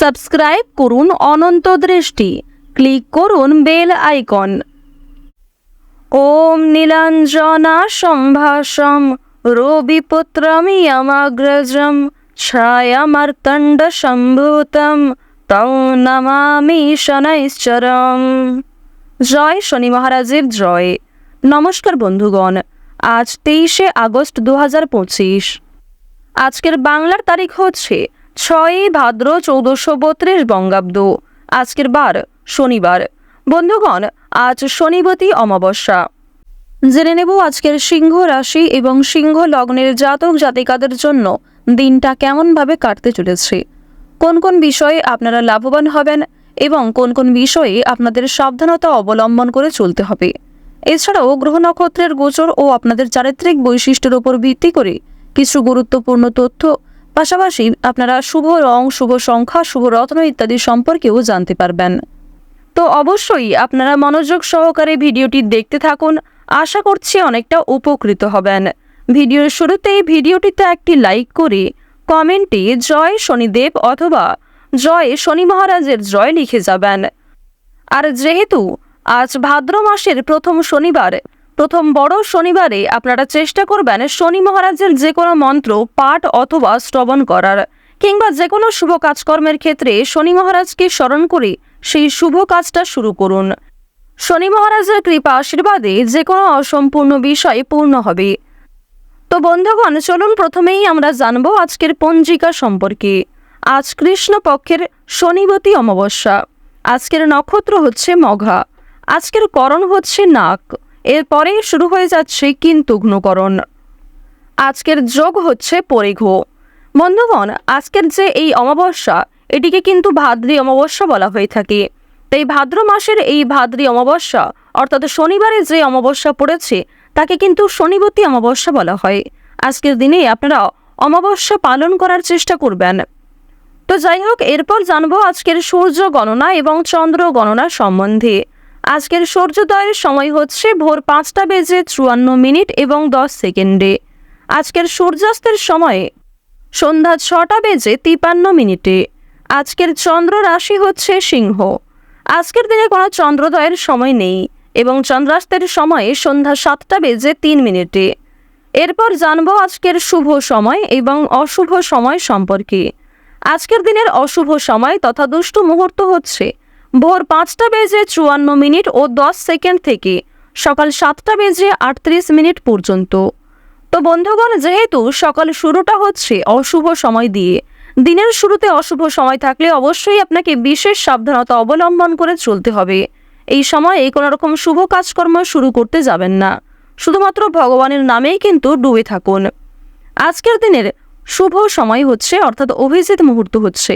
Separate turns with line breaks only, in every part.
Subscribe করুন অনন্ত দৃষ্টি। Click করুন বেল আইকন। ওম নীলাঞ্জনা সম্ভাষম রবিপুত্রমিয়মাগ্রজম ছায়ামার্তণ্ড সম্ভূতম, তৌ নমামি শনৈশ্চরম জয় শনি মহারাজের জয়। নমস্কার বন্ধুগণ, আজ তেইশে আগস্ট দু হাজার পঁচিশ। আজকের বাংলার তারিখ হচ্ছে ছয়ই ভাদ্র চৌদ্দশো বত্রিশ বঙ্গাব্দ। আজকের বার শনিবার। বন্ধুগণ, আজ শনিবতী অমাবস্যা। জেনে নেব আজকের সিংহ রাশি এবং সিংহ লগ্নের জাতক জাতিকাদের জন্য দিনটা কেমনভাবে কাটতে চলেছে। কোন কোন বিষয়ে আপনারা লাভবান হবেন এবং কোন কোন বিষয়ে আপনাদের সাবধানতা অবলম্বন করে চলতে হবে। এছাড়াও গ্রহ নক্ষত্রের গোচর ও আপনাদের চারিত্রিক বৈশিষ্ট্যের উপর ভিত্তি করে কিছু গুরুত্বপূর্ণ তথ্য পাশাপাশি আপনারা শুভ রং, শুভ সংখ্যা, শুভ রত্ন ইত্যাদি সম্পর্কেও জানতে পারবেন। তো অবশ্যই আপনারা মনোযোগ সহকারে ভিডিওটি দেখতে থাকুন। আশা করছি অনেকটা উপকৃত হবেন। ভিডিওর শুরুতেই ভিডিওটিতে একটি লাইক করে কমেন্টে জয় শনিদেব অথবা জয় শনি মহারাজের জয় লিখে যাবেন। আর যেহেতু আজ ভাদ্র মাসের প্রথম শনিবার প্রথম বড় শনিবারে আপনারা চেষ্টা করবেন শনি মহারাজের যে কোনো মন্ত্র, পাঠ অথবা শ্রবণ করার। কিংবা যে কোনো শুভ কাজকর্মের ক্ষেত্রে শনি মহারাজকে স্মরণ করে সেই শুভ কাজটা শুরু করুন। শনি মহারাজের কৃপা আশীর্বাদে যে কোনো অসম্পূর্ণ বিষয় পূর্ণ হবে। তো বন্ধুগণ, চলুন প্রথমেই আমরা জানব আজকের পঞ্জিকা সম্পর্কে। আজ কৃষ্ণ পক্ষের শনিবতী অমাবস্যা। আজকের নক্ষত্র হচ্ছে মঘা। আজকের করণ হচ্ছে নাক এরপরে শুরু হয়ে যাচ্ছে কিন্তুঘ্নকরণ আজকের যোগ হচ্ছে পরিঘ বন্ধুগণ, আজকের যে এই অমাবস্যা, এটিকে কিন্তু ভাদ্রী অমাবস্যা বলা হয়ে থাকে। তাই ভাদ্র মাসের এই ভাদ্রী অমাবস্যা, অর্থাৎ শনিবারে যে অমাবস্যা পড়েছে, তাকে কিন্তু শনিবতী অমাবস্যা বলা হয়। আজকের দিনে আপনারা অমাবস্যা পালন করার চেষ্টা করবেন। তো যাই হোক, এরপর জানব আজকের সূর্য গণনা এবং চন্দ্র গণনা সম্বন্ধে। আজকের সূর্যোদয়ের সময় হচ্ছে ভোর পাঁচটা বেজে চুয়ান্ন মিনিট এবং দশ সেকেন্ডে। আজকের সূর্যাস্তের সময়ে সন্ধ্যা ছটা বেজে তিপান্ন মিনিটে। আজকের চন্দ্র রাশি হচ্ছে সিংহ। আজকের দিনে কোনো চন্দ্রোদয়ের সময় নেই এবং চন্দ্রাস্তের সময়ে সন্ধ্যা সাতটা বেজে তিন মিনিটে। এরপর জানব আজকের শুভ সময় এবং অশুভ সময় সম্পর্কে। আজকের দিনের অশুভ সময় তথা দুষ্টু মুহূর্ত হচ্ছে ভোর পাঁচটা বেজে চুয়ান্ন মিনিট ও দশ সেকেন্ড থেকে সকাল সাতটা বেজে আটত্রিশ মিনিট পর্যন্ত। তো বন্ধুগণ, যেহেতু সকাল শুরুটা হচ্ছে অশুভ সময় দিয়ে, দিনের শুরুতে অশুভ সময় থাকলে অবশ্যই আপনাকে বিশেষ সাবধানতা অবলম্বন করে চলতে হবে। এই সময়ে কোনো রকম শুভ কাজকর্ম শুরু করতে যাবেন না। শুধুমাত্র ভগবানের নামেই কিন্তু ডুবে থাকুন। আজকের দিনের শুভ সময় হচ্ছে, অর্থাৎ অভিজিৎ মুহূর্ত হচ্ছে,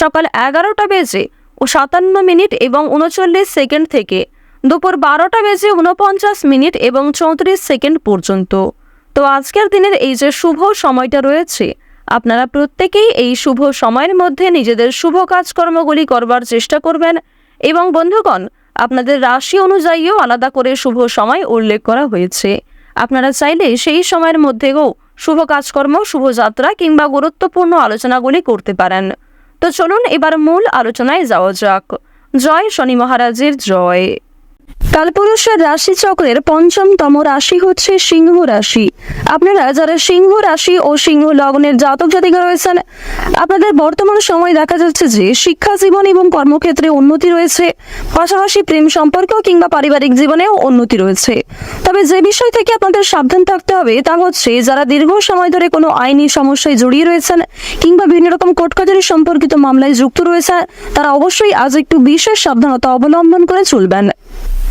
সকাল এগারোটা বেজে সাতান্ন মিনিট এবং উনচল্লিশ সেকেন্ড থেকে দুপুর বারোটা বেজে উনপঞ্চাশ মিনিট এবং চৌত্রিশ সেকেন্ড পর্যন্ত। তো আজকের দিনের এই যে শুভ সময়টা রয়েছে, আপনারা প্রত্যেকেই এই শুভ সময়ের মধ্যে নিজেদের শুভ কাজকর্মগুলি করবার চেষ্টা করবেন এবং বন্ধুগণ, আপনাদের রাশি অনুযায়ীও আলাদা করে শুভ সময় উল্লেখ করা হয়েছে। আপনারা চাইলে সেই সময়ের মধ্যেও শুভ কাজকর্ম শুভযাত্রা কিংবা গুরুত্বপূর্ণ আলোচনাগুলি করতে পারেন। তো চলুন এবার মূল আলোচনায় যাওয়া যাক। জয় শনি মহারাজের জয়। কালপুরুষের রাশি চক্রের পঞ্চমতম রাশি হচ্ছে সিংহ রাশি। আপনারা যারা সিংহ রাশি ও সিংহ লগ্নের জাতক জাতিকা রয়েছেন, আপনাদের বর্তমান সময় দেখা যাচ্ছে যে শিক্ষা জীবন এবং কর্মক্ষেত্রে উন্নতি রয়েছে, পাশাপাশি প্রেম সম্পর্ক কিংবা পারিবারিক জীবনেও উন্নতি রয়েছে। তবে যে বিষয় থেকে আপনাদের সাবধান থাকতে হবে তা হচ্ছে যারা দীর্ঘ সময় ধরে কোনো আইনি সমস্যায় জড়িয়ে রয়েছেন কিংবা বিভিন্ন রকম কোর্ট সম্পর্কিত মামলায় যুক্ত রয়েছে তারা অবশ্যই আজ একটু বিশেষ সাবধানতা অবলম্বন করে চলবেন।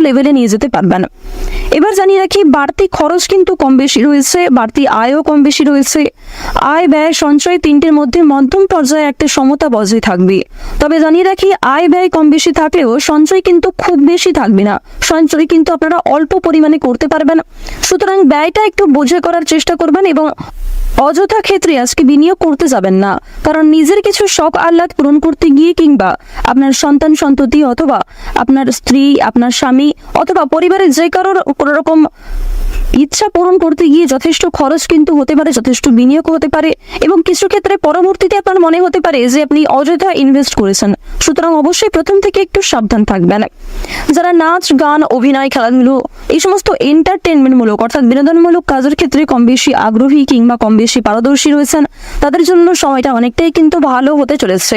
লেভেলে নিয়ে যেতে পারবেন এবার জানিয়ে রাখি, বাড়তি খরচ কিন্তু কম বেশি রয়েছে, বাড়তি আয়ও কম বেশি রয়েছে। আয়, ব্যয়, সঞ্চয় তিনটের মধ্যে মধ্যম পর্যায়ে একটা সমতা বজায় থাকবে। তবে জানিয়ে রাখি, আয়, ব্যয় কম বেশি থাকলেও সঞ্চয় কিন্তু খুব বেশি থাকবে না। সঞ্চয় কিন্তু আপনারা অল্প পরিমাণে করতে পারবেন। সুতরাং ব্যয়টা একটু বোঝে করার চেষ্টা করবেন এবং অযথা ক্ষেত্রে আজকে বিনিয়োগ করতে যাবেন না। কারণ নিজের কিছু শখ আহ্লাদ পূরণ করতে গিয়ে কিংবা আপনার সন্তান সন্ততি অথবা আপনার স্ত্রী, আপনার স্বামী অথবা পরিবারের যে কারোর কোনো রকম ইচ্ছা পূরণ করতে গিয়ে যথেষ্ট খরচ কিন্তু হতে পারে, যথেষ্ট বিনিয়োগ হতে পারে, এবং কিছু ক্ষেত্রে পরবর্তীতে আপনার মনে হতে পারে যে আপনি অযথা ইনভেস্ট করেছেন। সুতরাং অবশ্যই প্রথম থেকে একটু সাবধান থাকবেন। যারা নাচ, গান, অভিনয়, খেলাধুলো, এই সমস্ত এন্টারটেনমেন্টমূলক অর্থাৎ বিনোদনমূলক কাজের ক্ষেত্রে কম বেশি আগ্রহী কিংবা কম বেশি পারদর্শী রয়েছেন, তাদের জন্য সময়টা অনেকটাই কিন্তু ভালো হতে চলেছে।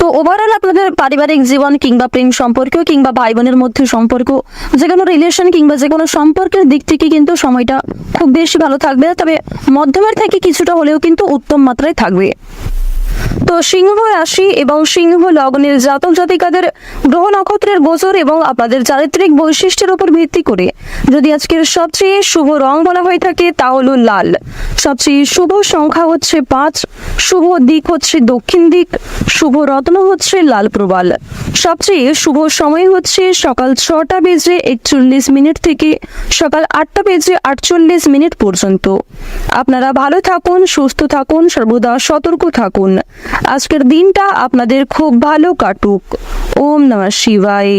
তো ওভারঅল আপনাদের পারিবারিক জীবন কিংবা প্রেম সম্পর্ক কিংবা ভাই বোনের মধ্যে সম্পর্ক, যে কোনো রিলেশন কিংবা যে কোনো সম্পর্কের দিক থেকে কিন্তু সময়টা খুব বেশি ভালো থাকবে তবে মধ্যমের থেকে কিছুটা হলেও কিন্তু উত্তম মাত্রায় থাকবে। তো সিংহ রাশি এবং সিংহ লগ্নের জাতক জাতিকাদের গ্রহ নক্ষত্রের গোচর এবং আপনাদের চারিত্রিক বৈশিষ্ট্যের উপর ভিত্তি করে যদি আজকের সবচেয়ে শুভ রং বলা হয়ে থাকে, তা হলো লাল। সবচেয়ে শুভ সংখ্যা হচ্ছে পাঁচ, শুভ দিক হচ্ছে দক্ষিণ দিক, শুভ রত্ন হচ্ছে লাল প্রবাল। সবচেয়ে শুভ সময় হচ্ছে সকাল ছটা বেজে একচল্লিশ মিনিট থেকে সকাল আটটা বেজে আটচল্লিশ মিনিট পর্যন্ত। আপনারা ভালো থাকুন, সুস্থ থাকুন, সর্বদা সতর্ক থাকুন। আজকের দিনটা আপনাদের খুব ভালো কাটুক। ওম নমঃ শিবায়।